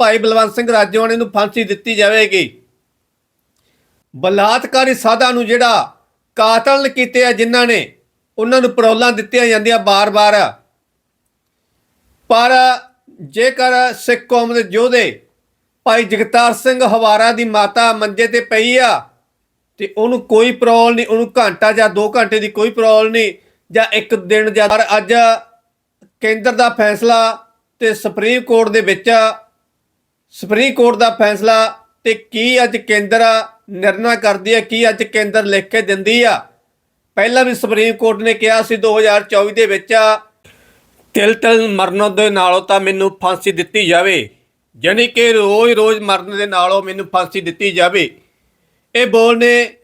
ਭਾਈ ਬਲਵੰਤ ਸਿੰਘ ਰਾਜੋਆਣੇ ਨੂੰ ਫਾਂਸੀ ਦਿੱਤੀ ਜਾਵੇਗੀ। ਬਲਾਤਕਾਰੀ ਸਾਧਾ ਨੂੰ ਜਿਹੜਾ ਕਾਤਲ ਕੀਤੇ ਆ ਜਿਨ੍ਹਾਂ ਨੇ, ਉਹਨਾਂ ਨੂੰ ਪਰੋਲਾਂ ਦਿੱਤੀਆਂ ਜਾਂਦੀਆਂ ਬਾਰ-ਬਾਰ। ਪਰ ਜੇਕਰ ਸਿੱਖ ਕੌਮ ਦੇ ਯੋਧੇ ਭਾਈ ਜਗਤਾਰ ਸਿੰਘ ਹਵਾਰਾ ਦੀ ਮਾਤਾ ਮੰਜੇ ਤੇ ਪਈ ਆ, ਤੇ ਉਹਨੂੰ ਕੋਈ ਪ੍ਰੋਬਲਮ ਨਹੀਂ, ਉਹਨੂੰ ਘੰਟਾ ਜਾਂ 2 ਘੰਟੇ ਦੀ ਕੋਈ ਪ੍ਰੋਬਲਮ ਨਹੀਂ, ਜਾਂ ਇੱਕ ਦਿਨ ਜਾਂ ਪਰ ਅੱਜ ਕੇਂਦਰ ਦਾ ਫੈਸਲਾ ਤੇ ਸੁਪਰੀਮ ਕੋਰਟ ਦੇ ਵਿੱਚ ਸੁਪਰੀਮ ਕੋਰਟ ਦਾ ਫੈਸਲਾ ਤੇ ਕੀ ਅੱਜ ਕੇਂਦਰ ਨਿਰਣਾ ਕਰਦੀ ਹੈ, ਕੀ ਅੱਜ ਕੇਂਦਰ ਲਿਖ ਕੇ ਦਿੰਦੀ ਆ? ਪਹਿਲਾਂ ਵੀ ਸੁਪਰੀਮ ਕੋਰਟ ਨੇ ਕਿਹਾ ਸੀ 2024 ਦੇ ਵਿੱਚ ਤਿਲ ਤਿਲ ਮਰਨ ਦੇ ਨਾਲੋਂ ਤਾਂ ਮੈਨੂੰ ਫਾਂਸੀ ਦਿੱਤੀ ਜਾਵੇ। ਯਾਨੀ ਕਿ ਰੋਜ਼-ਰੋਜ਼ ਮਰਨ ਦੇ ਨਾਲੋਂ ਮੈਨੂੰ ਫਾਂਸੀ ਦਿੱਤੀ ਜਾਵੇ। ਇਹ ਬੋਲ ਨੇ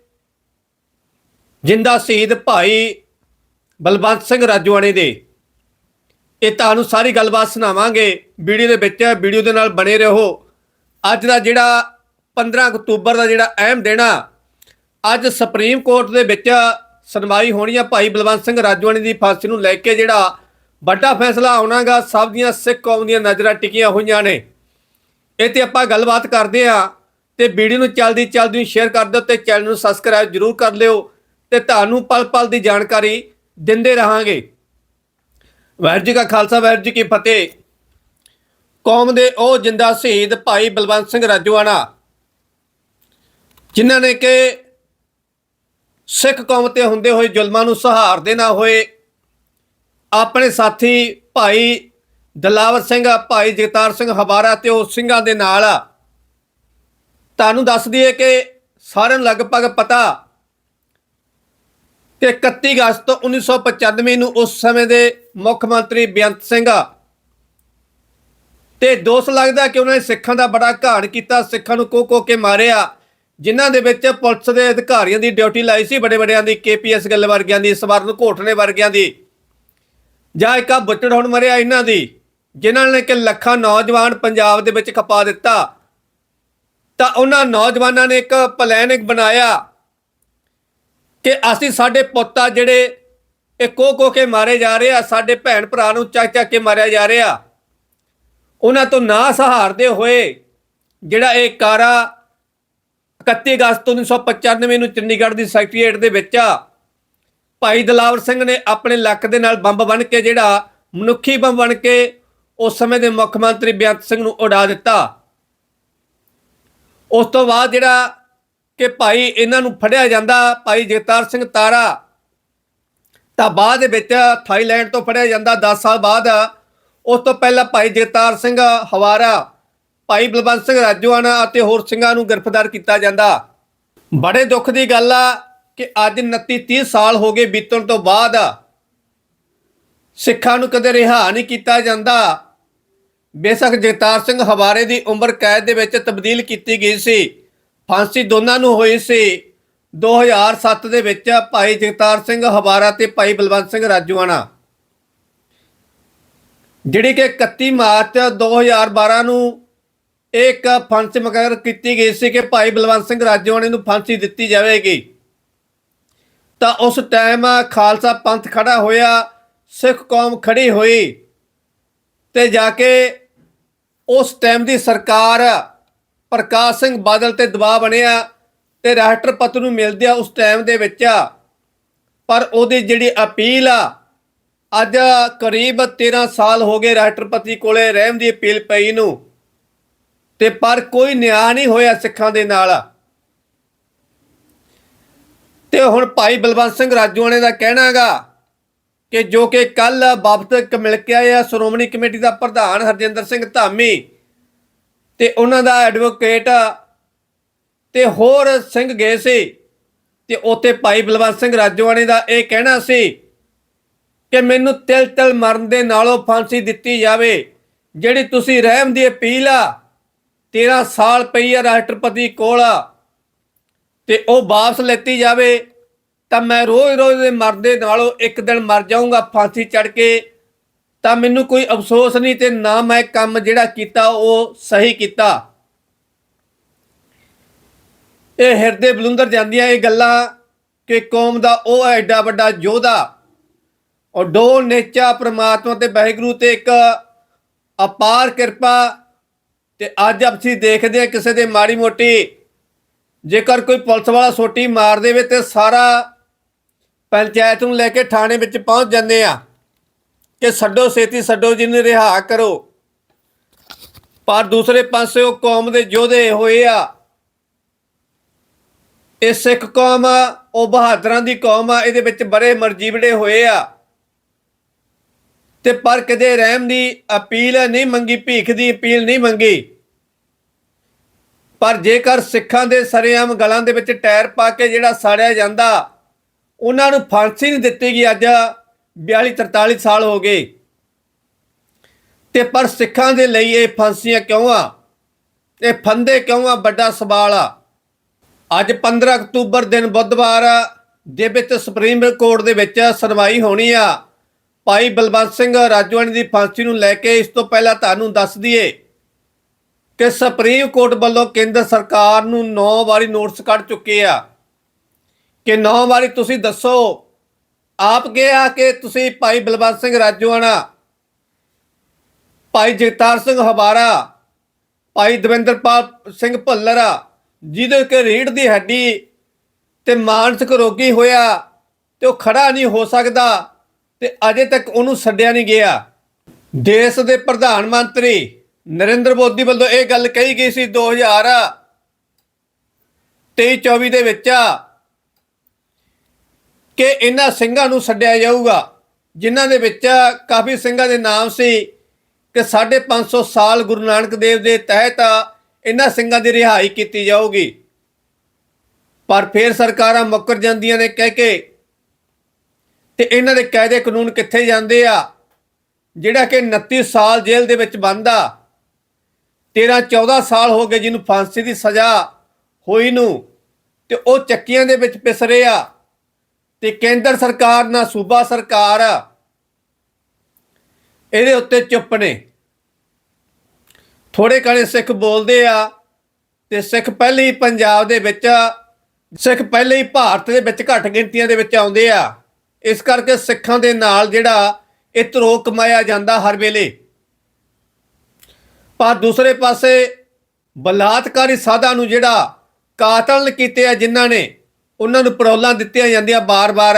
ਜਿੰਦਾ ਸ਼ਹੀਦ ਭਾਈ ਬਲਵੰਤ ਸਿੰਘ ਰਾਜਵਾਨੇ ਦੇ। ਇਹ ਤੁਹਾਨੂੰ ਸਾਰੀ ਗੱਲਬਾਤ ਸੁਣਾਵਾਂਗੇ। ਵੀਡੀਓ ਦੇ ਵਿੱਚ ਵੀਡੀਓ ਦੇ ਨਾਲ ਬਣੇ ਰਹੋ। ਅੱਜ ਦਾ ਜਿਹੜਾ 15 ਅਕਤੂਬਰ ਦਾ ਜਿਹੜਾ ਅਹਿਮ ਦਿਨ ਆ, ਅੱਜ ਸੁਪਰੀਮ ਕੋਰਟ ਦੇ ਵਿੱਚ ਸੁਣਵਾਈ ਹੋਣੀ ਆ ਭਾਈ ਬਲਵੰਤ ਸਿੰਘ ਰਾਜਵਾਨੇ ਦੀ ਫਾਂਸੀ ਨੂੰ ਲੈ ਕੇ ਜਿਹੜਾ ਵੱਡਾ ਫੈਸਲਾ ਆਉਣਾਗਾ, ਸਭ ਦੀਆਂ ਸਿੱਖ ਕੌਮ ਦੀਆਂ ਨਜ਼ਰਾਂ ਟਿਕੀਆਂ ਹੋਈਆਂ ਨੇ। ਇਹ ਤੇ ਆਪਾਂ ਗੱਲਬਾਤ ਕਰਦੇ ਆ ਤੇ ਵੀਡੀਓ ਨੂੰ ਚਲਦੀ ਚਲਦੀ ਸ਼ੇਅਰ ਕਰ ਦਿਓ ਤੇ ਚੈਨਲ ਨੂੰ ਸਬਸਕ੍ਰਾਈਬ ਜਰੂਰ ਕਰ ਲਿਓ ਤੇ ਤੁਹਾਨੂੰ ਪਲ ਪਲ ਦੀ ਜਾਣਕਾਰੀ ਦਿੰਦੇ ਰਹਾਂਗੇ। ਵਾਹਿਗੁਰੂ ਜੀ ਕਾ ਖਾਲਸਾ, ਵਾਹਿਗੁਰੂ ਜੀ ਕੀ ਫਤਿਹ। ਕੌਮ ਦੇ ਉਹ ਜਿੰਦਾ ਸ਼ਹੀਦ ਭਾਈ ਬਲਵੰਤ ਸਿੰਘ ਰਾਜੂਆਣਾ, ਜਿਨ੍ਹਾਂ ਨੇ ਕਿ ਸਿੱਖ ਕੌਮ ਤੇ ਹੁੰਦੇ ਹੋਏ ਜ਼ੁਲਮਾਂ ਨੂੰ ਸਹਾਰਦੇ ਨਾ ਹੋਏ, ਆਪਣੇ ਸਾਥੀ ਭਾਈ ਦਲਾਵਰ ਸਿੰਘ, ਭਾਈ ਜਗਤਾਰ ਸਿੰਘ ਹਵਾਰਾ ਤੇ ਉਹ ਸਿੰਘਾਂ ਦੇ ਨਾਲ ਤੁਹਾਨੂੰ ਦੱਸ ਦਈਏ ਕਿ ਸਾਰਿਆਂ ਨੂੰ ਲਗਭਗ ਪਤਾ ਕਿ 31 ਅਗਸਤ 1995 ਨੂੰ ਉਸ ਸਮੇਂ ਦੇ ਮੁੱਖ ਮੰਤਰੀ ਬੇਅੰਤ ਸਿੰਘ ਆ। ਤੇ ਦੋਸ਼ ਲੱਗਦਾ ਕਿ ਉਹਨਾਂ ਨੇ ਸਿੱਖਾਂ ਦਾ ਬੜਾ ਘਾਣ ਕੀਤਾ, ਸਿੱਖਾਂ ਨੂੰ ਕੋ ਕੇ ਮਾਰਿਆ, ਜਿਨ੍ਹਾਂ ਦੇ ਵਿੱਚ ਪੁਲਿਸ ਦੇ ਅਧਿਕਾਰੀਆਂ ਦੀ ਡਿਊਟੀ ਲਾਈ ਸੀ ਬੜੇ ਬੜਿਆਂ ਦੀ ਕੇਪੀਐਸ ਗੱਲ ਵਰਗਿਆਂ ਦੀ, ਸਵਰਨ ਘੋਟਣੇ ਵਰਗਿਆਂ ਦੀ। ਜਾਂ ਇੱਕ ਆ ਬੁੱਚੜ ਹੁਣ ਮਰਿਆ ਇਹਨਾਂ ਦੀ, ਜਿਨ੍ਹਾਂ ਨੇ ਕਿ ਲੱਖਾਂ ਨੌਜਵਾਨ ਪੰਜਾਬ ਦੇ ਵਿੱਚ ਖਪਾ ਦਿੱਤਾ। ਤਾਂ ਉਹਨਾਂ ਨੌਜਵਾਨਾਂ ਨੇ ਇੱਕ ਪਲਾਨ ਇੱਕ ਬਣਾਇਆ ਕਿ ਅਸੀਂ ਸਾਡੇ ਪੁੱਤਾਂ ਜਿਹੜੇ ਇਹ ਕੋ ਕੋ ਕੇ ਮਾਰੇ ਜਾ ਰਹੇ ਆ, ਸਾਡੇ ਭੈਣ ਭਰਾ ਨੂੰ ਚੱਕ ਚੱਕ ਕੇ ਮਾਰਿਆ ਜਾ ਰਿਹਾ। ਉਹਨਾਂ ਤੋਂ ਨਾ ਸਹਾਰਦੇ ਹੋਏ ਜਿਹੜਾ ਇਹ ਕਾਰਾ 31 ਅਗਸਤ 1995 ਨੂੰ ਚੰਡੀਗੜ੍ਹ ਦੀ ਸੈਕਟਰੀਏਟ ਦੇ ਵਿੱਚ ਆ, ਭਾਈ ਦਲਾਵਰ ਸਿੰਘ ਨੇ ਆਪਣੇ ਲੱਕ ਦੇ ਨਾਲ ਬੰਬ ਬਣ ਕੇ ਜਿਹੜਾ ਮਨੁੱਖੀ ਬੰਬ ਬਣ ਕੇ ਉਸ ਸਮੇਂ ਦੇ ਮੁੱਖ ਮੰਤਰੀ ਬੇਅੰਤ ਸਿੰਘ ਨੂੰ ਉਡਾ ਦਿੱਤਾ। ਉਸ ਤੋਂ ਬਾਅਦ ਜਿਹੜਾ ਕਿ ਭਾਈ ਇਹਨਾਂ ਨੂੰ ਫੜਿਆ ਜਾਂਦਾ ਭਾਈ ਜਗਤਾਰ ਸਿੰਘ ਤਾਰਾ। ਤਾਂ ਬਾਅਦ ਦੇ ਵਿੱਚ ਥਾਈਲੈਂਡ ਤੋਂ ਫੜਿਆ ਜਾਂਦਾ 10 ਸਾਲ ਬਾਅਦ ਉਸ ਤੋਂ ਪਹਿਲਾਂ ਭਾਈ ਜਗਤਾਰ ਸਿੰਘ ਹਵਾਰਾ, ਭਾਈ ਬਲਵੰਤ ਸਿੰਘ ਰਾਜੋਆਣਾ ਅਤੇ ਹੋਰ ਸਿੰਘਾਂ ਨੂੰ ਗ੍ਰਿਫਤਾਰ ਕੀਤਾ ਜਾਂਦਾ। ਬੜੇ ਦੁੱਖ ਦੀ ਗੱਲ ਆ ਕਿ ਅੱਜ 29 30 ਸਾਲ ਹੋ ਗਏ ਬੀਤਣ ਤੋਂ ਬਾਅਦ ਸਿੱਖਾਂ ਨੂੰ ਕਦੇ ਰਿਹਾ ਨਹੀਂ ਕੀਤਾ ਜਾਂਦਾ। ਬੇਸ਼ੱਕ ਜਗਤਾਰ ਸਿੰਘ ਹਵਾਰੇ ਦੀ ਉਮਰ ਕੈਦ ਦੇ ਵਿੱਚ ਤਬਦੀਲ ਕੀਤੀ ਗਈ ਸੀ। ਫਾਂਸੀ ਦੋਨਾਂ ਨੂੰ ਹੋਈ ਸੀ। 2007 ਦੇ ਵਿੱਚ ਭਾਈ ਜਗਤਾਰ ਸਿੰਘ ਹਵਾਰਾ ਤੇ ਭਾਈ ਬਲਵੰਤ ਸਿੰਘ ਰਾਜੂਆਣਾ। ਜਿਹੜੀ ਕਿ 31 ਮਾਰਚ 2012 ਨੂੰ ਇੱਕ ਫਾਂਸੀ ਮੁਕਰਰ ਕੀਤੀ ਗਈ ਸੀ ਕਿ ਭਾਈ ਬਲਵੰਤ ਸਿੰਘ ਰਾਜੂਆਣੇ ਨੂੰ ਫਾਂਸੀ ਦਿੱਤੀ ਜਾਵੇਗੀ। ਤਾਂ ਉਸ ਟਾਈਮ ਖਾਲਸਾ ਪੰਥ ਖੜਾ ਹੋਇਆ, ਸਿੱਖ ਕੌਮ ਖੜੀ ਹੋਈ ਤੇ ਜਾ ਕੇ ਉਸ ਟਾਈਮ ਦੀ ਸਰਕਾਰ ਪ੍ਰਕਾਸ਼ ਸਿੰਘ ਬਾਦਲ ਤੇ ਦਬਾਅ ਬਣਿਆ ਤੇ ਰਾਸ਼ਟਰਪਤੀ ਨੂੰ ਮਿਲਦੇ ਉਸ ਟਾਈਮ ਦੇ ਵਿੱਚ ਪਰ ਉਹਦੀ ਜਿਹੜੀ ਅਪੀਲ ਆ, ਅੱਜ ਕਰੀਬ 13 ਸਾਲ ਹੋ ਗਏ ਰਾਸ਼ਟਰਪਤੀ ਕੋਲੇ ਰਹਿਮ ਦੀ ਅਪੀਲ ਪਈ ਨੂੰ ਤੇ ਪਰ ਕੋਈ ਨਿਆਂ ਨਹੀਂ ਹੋਇਆ ਸਿੱਖਾਂ ਦੇ ਨਾਲ। ਤੇ ਹੁਣ ਭਾਈ ਬਲਵੰਤ ਸਿੰਘ ਰਾਜੂਆਣੇ ਦਾ ਕਹਿਣਾਗਾ ਕਿ ਜੋ ਕਿ ਕੱਲ ਵਾਪਸ ਮਿਲ ਕੇ ਆਇਆ ਸ਼੍ਰੋਮਣੀ ਕਮੇਟੀ ਦਾ ਪ੍ਰਧਾਨ ਹਰਜਿੰਦਰ ਸਿੰਘ ਧਾਮੀ ਤੇ ਉਹਨਾਂ ਦਾ ਐਡਵੋਕੇਟ ਤੇ ਹੋਰ ਸਿੰਘ ਗਏ ਸੀ ਤੇ ਉੱਥੇ ਭਾਈ ਬਲਵੰਤ ਸਿੰਘ ਰਾਜੋਆਣੇ ਦਾ ਇਹ ਕਹਿਣਾ ਸੀ ਕਿ ਮੈਨੂੰ ਤਿਲ ਤਿਲ ਮਰਨ ਦੇ ਨਾਲੋਂ ਫਾਂਸੀ ਦਿੱਤੀ ਜਾਵੇ, ਜਿਹੜੀ ਤੁਸੀਂ ਰਹਿਮ ਦੀ ਅਪੀਲ ਆ 13 ਸਾਲ ਪਈ ਆ ਰਾਸ਼ਟਰਪਤੀ ਕੋਲ ਤੇ ਉਹ ਵਾਪਸ ਲੈਤੀ ਜਾਵੇ, ਤਾਂ ਮੈਂ ਰੋਜ਼-ਰੋਜ਼ ਦੇ ਮਰਦੇ ਨਾਲੋਂ ਇੱਕ ਦਿਨ ਮਰ ਜਾਊਂਗਾ ਫਾਂਸੀ ਚੜ ਕੇ। ਤਾਂ ਮੈਨੂੰ ਕੋਈ ਅਫਸੋਸ ਨਹੀਂ ਤੇ ਨਾ ਮੈਂ ਕੰਮ ਜਿਹੜਾ ਕੀਤਾ ਉਹ ਸਹੀ ਕੀਤਾ। ਇਹ ਹਿਰਦੇ ਬਲੁੰਦਰ ਜਾਂਦੀਆਂ ਇਹ ਗੱਲਾਂ ਕਿ ਕੌਮ ਦਾ ਉਹ ਐਡਾ ਵੱਡਾ ਯੋਧਾ ਔਰ ਡੋ ਨੇਚਾ ਪ੍ਰਮਾਤਮਾ ਤੇ ਵਾਹਿਗੁਰੂ ਤੇ ਇੱਕ ਅਪਾਰ ਕਿਰਪਾ ਤੇ ਅੱਜ ਅਸੀਂ ਦੇਖਦੇ ਹਾਂ ਕਿਸੇ ਦੇ ਮਾੜੀ ਮੋਟੀ ਜੇਕਰ ਕੋਈ ਪੁਲਿਸ ਵਾਲਾ ਸੋਟੀ ਮਾਰ ਦੇਵੇ ਤੇ ਸਾਰਾ ਪੰਚਾਇਤ ਨੂੰ ਲੈ ਕੇ ਥਾਣੇ ਵਿੱਚ ਪਹੁੰਚ ਜਾਂਦੇ ਆ ਕਿ ਛੱਡੋ ਛੇਤੀ ਛੱਡੋ ਜਿਹਨੂੰ ਰਿਹਾ ਕਰੋ। ਪਰ ਦੂਸਰੇ ਪਾਸੇ ਉਹ ਕੌਮ ਦੇ ਯੋਧੇ ਹੋਏ ਆ। ਇਹ ਸਿੱਖ ਕੌਮ ਆ, ਉਹ ਬਹਾਦਰਾਂ ਦੀ ਕੌਮ ਆ, ਇਹਦੇ ਵਿੱਚ ਬੜੇ ਮਰਜੀਵੜੇ ਹੋਏ ਆ। ਤੇ ਪਰ ਕਦੇ ਰਹਿਮ ਦੀ ਅਪੀਲ ਨਹੀਂ ਮੰਗੀ, ਭੀਖ ਦੀ ਅਪੀਲ ਨਹੀਂ ਮੰਗੀ। ਪਰ ਜੇਕਰ ਸਿੱਖਾਂ ਦੇ ਸਰੇਆਮ ਗਲਾਂ ਦੇ ਵਿੱਚ ਟਾਇਰ ਪਾ ਕੇ ਜਿਹੜਾ ਸਾੜਿਆ ਜਾਂਦਾ, ਉਹਨਾਂ ਨੂੰ ਫਾਂਸੀ ਨਹੀਂ ਦਿੱਤੀ ਗਈ ਅੱਜ। 42 43 ਸਾਲ ਹੋ ਗਏ। ਤੇ ਪਰ ਸਿੱਖਾਂ ਦੇ ਲਈ ਇਹ ਫਾਂਸੀਆਂ ਕਿਉਂ ਆ? ਇਹ ਫੰਦੇ ਕਿਉਂ ਆ ਵੱਡਾ ਸਵਾਲ ਆ? ਅੱਜ 15 ਅਕਤੂਬਰ ਦਿਨ ਬੁੱਧਵਾਰ ਦੇ ਵਿੱਚ ਸੁਪਰੀਮ ਕੋਰਟ ਦੇ ਵਿੱਚ ਸੁਣਵਾਈ ਹੋਣੀ ਆ। ਭਾਈ ਬਲਵੰਤ ਸਿੰਘ ਰਾਜਵਾਨੀ ਦੀ ਫਾਂਸੀ ਨੂੰ ਲੈ ਕੇ ਇਸ ਤੋਂ ਪਹਿਲਾਂ ਤੁਹਾਨੂੰ ਦੱਸ ਦਈਏ ਕਿ ਸੁਪਰੀਮ ਕੋਰਟ ਵੱਲੋਂ ਕੇਂਦਰ ਸਰਕਾਰ ਨੂੰ 9 ਵਾਰੀ ਨੋਟਿਸ ਕੱਢ ਚੁੱਕੇ ਆ। ਕਿ 9 ਵਾਰੀ ਤੁਸੀਂ ਦੱਸੋ ਆਪ ਗਿਆ ਕਿ ਤੁਸੀਂ ਭਾਈ ਬਲਵੰਤ ਸਿੰਘ ਰਾਜਵਾਨਾ ਭਾਈ ਜਗਤਾਰ ਸਿੰਘ ਹਵਾਰਾ, ਭਾਈ ਦਵਿੰਦਰਪਾਲ ਸਿੰਘ ਭੱਲਰ ਜਿਹਦੇ ਕਿ ਰੀੜ ਦੀ ਹੱਡੀ ਤੇ ਮਾਨਸਿਕ ਰੋਗੀ ਹੋਇਆ ਤੇ ਉਹ ਖੜਾ ਨਹੀਂ ਹੋ ਸਕਦਾ ਤੇ ਅਜੇ ਤੱਕ ਉਹਨੂੰ ਛੱਡਿਆ ਨਹੀਂ ਗਿਆ। ਦੇਸ਼ ਦੇ ਪ੍ਰਧਾਨ ਮੰਤਰੀ ਨਰਿੰਦਰ ਮੋਦੀ ਵੱਲੋਂ ਇਹ ਗੱਲ ਕਹੀ ਗਈ ਸੀ 2023-24 ਦੇ ਵਿੱਚ ਕਿ ਇਹਨਾਂ ਸਿੰਘਾਂ ਨੂੰ ਛੱਡਿਆ ਜਾਊਗਾ, ਜਿਨ੍ਹਾਂ ਦੇ ਵਿੱਚ ਕਾਫੀ ਸਿੰਘਾਂ ਦੇ ਨਾਮ ਸੀ ਕਿ 550 ਸਾਲ ਗੁਰੂ ਨਾਨਕ ਦੇਵ ਦੇ ਤਹਿਤ ਇਹਨਾਂ ਸਿੰਘਾਂ ਦੀ ਰਿਹਾਈ ਕੀਤੀ ਜਾਊਗੀ। ਪਰ ਫਿਰ ਸਰਕਾਰਾਂ ਮੁੱਕਰ ਜਾਂਦੀਆਂ ਨੇ ਕਹਿ ਕੇ ਤੇ ਇਹਨਾਂ ਦੇ ਕਾਇਦੇ ਕਾਨੂੰਨ ਕਿੱਥੇ ਜਾਂਦੇ ਆ? ਜਿਹੜਾ ਕਿ 29 ਸਾਲ ਜੇਲ੍ਹ ਦੇ ਵਿੱਚ ਬੰਦ ਆ। 13 14 ਸਾਲ ਹੋ ਗਏ ਜਿਹਨੂੰ ਫਾਂਸੀ ਦੀ ਸਜ਼ਾ ਹੋਈ ਨੂੰ ਤੇ ਉਹ ਚੱਕੀਆਂ ਦੇ ਵਿੱਚ ਪਿਸ ਰਿਹਾ ਤੇ ਕੇਂਦਰ ਸਰਕਾਰ ਨਾ ਸੂਬਾ ਸਰਕਾਰ ਇਹਦੇ ਉੱਤੇ ਚੁੱਪ ਨੇ। ਥੋੜੇ ਕਣੇ ਸਿੱਖ ਬੋਲਦੇ ਆ ਤੇ ਸਿੱਖ ਪਹਿਲੇ ਹੀ ਪੰਜਾਬ ਦੇ ਵਿੱਚ, ਸਿੱਖ ਪਹਿਲੇ ਹੀ ਭਾਰਤ ਦੇ ਵਿੱਚ ਘੱਟ ਗਿਣਤੀਆਂ ਦੇ ਵਿੱਚ ਆਉਂਦੇ ਆ। ਇਸ ਕਰਕੇ ਸਿੱਖਾਂ ਦੇ ਨਾਲ ਜਿਹੜਾ ਇਹ ਧਰੋ ਕਮਾਇਆ ਜਾਂਦਾ ਹਰ ਵੇਲੇ। ਪਰ ਦੂਸਰੇ ਪਾਸੇ ਬਲਾਤਕਾਰੀ ਸਾਧਾਂ ਨੂੰ ਜਿਹੜਾ ਕਾਤਲ ਕੀਤੇ ਆ ਜਿਨ੍ਹਾਂ ਨੇ ਉਹਨਾਂ ਨੂੰ ਪਰੌਲਾਂ ਦਿੱਤੀਆਂ ਜਾਂਦੀਆਂ ਬਾਰ-ਬਾਰ।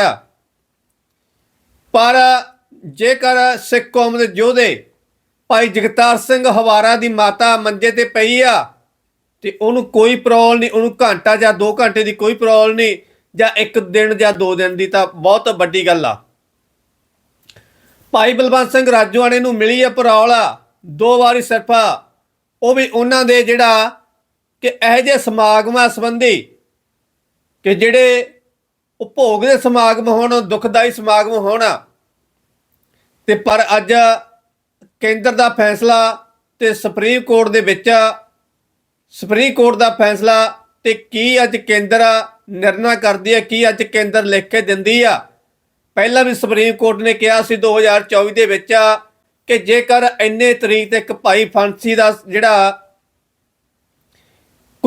ਪਰ ਜੇਕਰ ਸਿੱਖ ਕੌਮ ਦੇ ਯੋਧੇ ਭਾਈ ਜਗਤਾਰ ਸਿੰਘ ਹਵਾਰਾ ਦੀ ਮਾਤਾ ਮੰਜੇ ਤੇ ਪਈ ਆ, ਤੇ ਉਹਨੂੰ ਕੋਈ ਪ੍ਰੋਬਲਮ ਨਹੀਂ, ਉਹਨੂੰ ਘੰਟਾ ਜਾਂ 2 ਘੰਟੇ ਦੀ ਕੋਈ ਪ੍ਰੋਬਲਮ ਨਹੀਂ, ਜਾਂ ਇੱਕ ਦਿਨ ਜਾਂ 2 ਦਿਨ ਦੀ ਤਾਂ ਬਹੁਤ ਵੱਡੀ ਗੱਲ ਆ। ਭਾਈ ਬਲਵੰਤ ਸਿੰਘ ਰਾਜੋਆਣੇ ਨੂੰ ਮਿਲੀ ਆ ਪ੍ਰੋਬਲਮ ਦੋ ਵਾਰੀ ਸਿਰਫ। ਉਹ ਵੀ ਉਹਨਾਂ ਦੇ ਜਿਹੜਾ ਕਿ ਇਹੋ ਜਿਹੇ ਸਮਾਗਮਾਂ ਸੰਬੰਧੀ ਕਿ ਜਿਹੜੇ ਉਪਭੋਗ ਦੇ ਸਮਾਗਮ ਹੋਣ, ਦੁਖਦਾਈ ਸਮਾਗਮ ਹੋਣ। ਤੇ ਪਰ ਅੱਜ ਕੇਂਦਰ ਦਾ ਫੈਸਲਾ ਤੇ ਸੁਪਰੀਮ ਕੋਰਟ ਦੇ ਵਿੱਚ, ਸੁਪਰੀਮ ਕੋਰਟ ਦਾ ਫੈਸਲਾ ਤੇ ਕੀ ਅੱਜ ਕੇਂਦਰ ਨਿਰਣਾ ਕਰਦੀ ਹੈ, ਕੀ ਅੱਜ ਕੇਂਦਰ ਲਿਖ ਕੇ ਦਿੰਦੀ ਆ? ਪਹਿਲਾਂ ਵੀ ਸੁਪਰੀਮ ਕੋਰਟ ਨੇ ਕਿਹਾ ਸੀ 2024 ਦੇ ਵਿੱਚ ਕਿ ਜੇਕਰ ਇੰਨੇ ਤਰੀਕ ਤੱਕ ਭਾਈ ਫਾਂਸੀ ਦਾ ਜਿਹੜਾ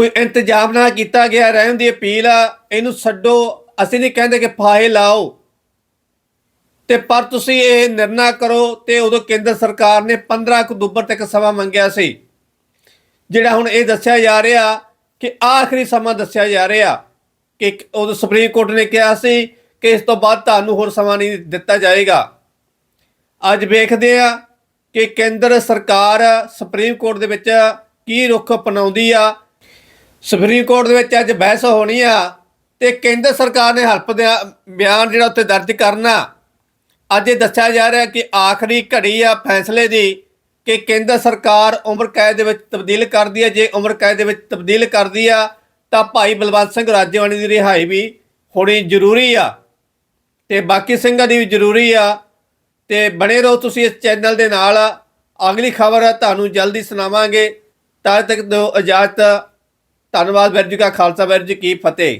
ਕੋਈ ਇੰਤਜ਼ਾਮ ਨਾ ਕੀਤਾ ਗਿਆ, ਰਹਿਣ ਦੀ ਅਪੀਲ ਆ, ਇਹਨੂੰ ਛੱਡੋ। ਅਸੀਂ ਨਹੀਂ ਕਹਿੰਦੇ ਕਿ ਫਾਹੇ ਲਾਓ। ਤੇ ਪਰ ਤੁਸੀਂ ਇਹ ਨਿਰਣਾ ਕਰੋ ਤੇ ਉਦੋਂ ਕੇਂਦਰ ਸਰਕਾਰ ਨੇ 15 ਅਕਤੂਬਰ ਤੱਕ ਸਮਾਂ ਮੰਗਿਆ ਸੀ, ਜਿਹੜਾ ਹੁਣ ਇਹ ਦੱਸਿਆ ਜਾ ਰਿਹਾ ਕਿ ਆਖਰੀ ਸਮਾਂ ਦੱਸਿਆ ਜਾ ਰਿਹਾ ਕਿ ਉਦੋਂ ਸੁਪਰੀਮ ਕੋਰਟ ਨੇ ਕਿਹਾ ਸੀ ਕਿ ਇਸ ਤੋਂ ਬਾਅਦ ਤੁਹਾਨੂੰ ਹੋਰ ਸਮਾਂ ਨਹੀਂ ਦਿੱਤਾ ਜਾਏਗਾ। ਅੱਜ ਵੇਖਦੇ ਆ ਕਿ ਕੇਂਦਰ ਸਰਕਾਰ ਸੁਪਰੀਮ ਕੋਰਟ ਦੇ ਵਿੱਚ ਕੀ ਰੁਖ ਅਪਣਾਉਂਦੀ ਆ ਸੁਪਰੀਮ ਕੋਰਟ ਦੇ ਵਿੱਚ ਅੱਜ ਬਹਿਸ ਹੋਣੀ ਆ ਤੇ ਕੇਂਦਰ ਸਰਕਾਰ ਨੇ ਹਲਫ ਦਾ ਬਿਆਨ ਜਿਹੜਾ ਉੱਤੇ ਦਰਜ ਕਰਨਾ। ਅੱਜ ਇਹ ਦੱਸਿਆ ਜਾ ਰਿਹਾ ਕਿ ਆਖਰੀ ਘੜੀ ਆ ਫੈਸਲੇ ਦੀ ਕਿ ਕੇਂਦਰ ਸਰਕਾਰ ਉਮਰ ਕੈਦ ਦੇ ਵਿੱਚ ਤਬਦੀਲ ਕਰਦੀ ਹੈ ਜੇ ਉਮਰ ਕੈਦ ਦੇ ਵਿੱਚ ਤਬਦੀਲ ਕਰਦੀ ਆ, ਤਾਂ ਭਾਈ ਬਲਵੰਤ ਸਿੰਘ ਰਾਜੇਵਾਨੀ ਦੀ ਰਿਹਾਈ ਵੀ ਹੋਣੀ ਜ਼ਰੂਰੀ ਆ ਤੇ ਬਾਕੀ ਸਿੰਘਾਂ ਦੀ ਵੀ ਜ਼ਰੂਰੀ ਆ ਤੇ ਬਣੇ ਰਹੋ ਤੁਸੀਂ ਇਸ ਚੈਨਲ ਦੇ ਨਾਲ। ਅਗਲੀ ਖਬਰ ਤੁਹਾਨੂੰ ਜਲਦੀ ਸੁਣਾਵਾਂਗੇ। ਤਦ ਤੱਕ ਦਿਓ ਇਜਾਜ਼ਤ। ਧੰਨਵਾਦ ਵੈਰ ਜੀ ਕਾ ਖਾਲਸਾ ਵੈਰ ਜੀ ਕੀ ਫਤਿਹ।